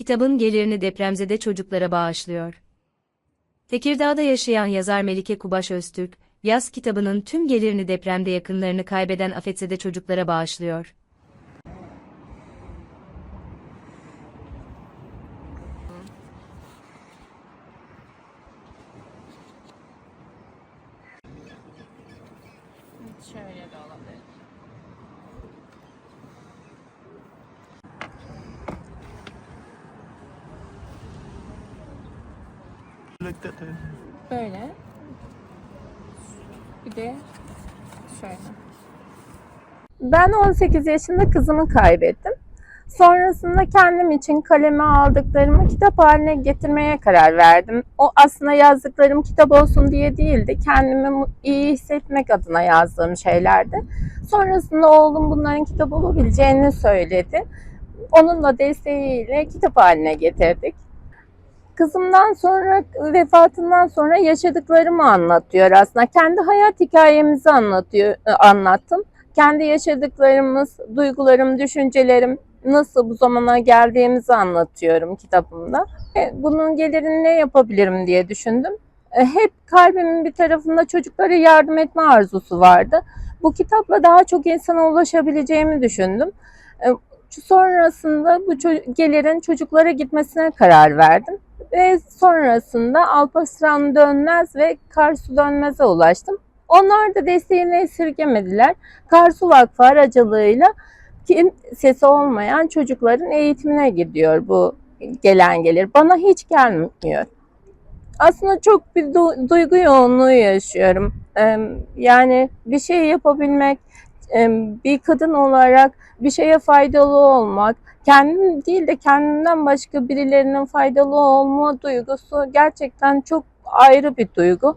kitabın gelirini depremzede çocuklara bağışlıyor. Tekirdağ'da yaşayan yazar Melike Kubaş Öztürk, yaz kitabının tüm gelirini depremde yakınlarını kaybeden afetzede çocuklara bağışlıyor. Şöyle de olabilir. Böyle. Bir de şöyle. Ben 18 yaşında kızımı kaybettim. Sonrasında kendim için kaleme aldıklarımı kitap haline getirmeye karar verdim. O aslında yazdıklarım kitap olsun diye değildi. Kendimi iyi hissetmek adına yazdığım şeylerdi. Sonrasında oğlum bunların kitap olabileceğini söyledi. Onun da desteğiyle kitap haline getirdik. Kızımdan sonra, vefatından sonra yaşadıklarımı anlatıyor aslında. Kendi hayat hikayemizi anlatıyor, anlattım kendi yaşadıklarımız, duygularım, düşüncelerim nasıl bu zamana geldiğimizi anlatıyorum kitabımda. E, Bunun gelirini ne yapabilirim diye düşündüm. E, Hep kalbimin bir tarafında çocuklara yardım etme arzusu vardı. Bu kitapla daha çok insana ulaşabileceğimi düşündüm. E, Sonrasında bu gelirin çocuklara gitmesine karar verdim. Ve sonrasında Alparslan Dönmez ve Karsu Dönmez'e ulaştım. Onlar da desteğini esirgemediler. Karsu Vakfı aracılığıyla kim sesi olmayan çocukların eğitimine gidiyor bu gelen gelir. Bana hiç gelmiyor. Aslında çok bir du- duygu yoğunluğu yaşıyorum. Ee, Yani bir şey yapabilmek, bir kadın olarak bir şeye faydalı olmak, kendim değil de kendimden başka birilerinin faydalı olma duygusu gerçekten çok ayrı bir duygu.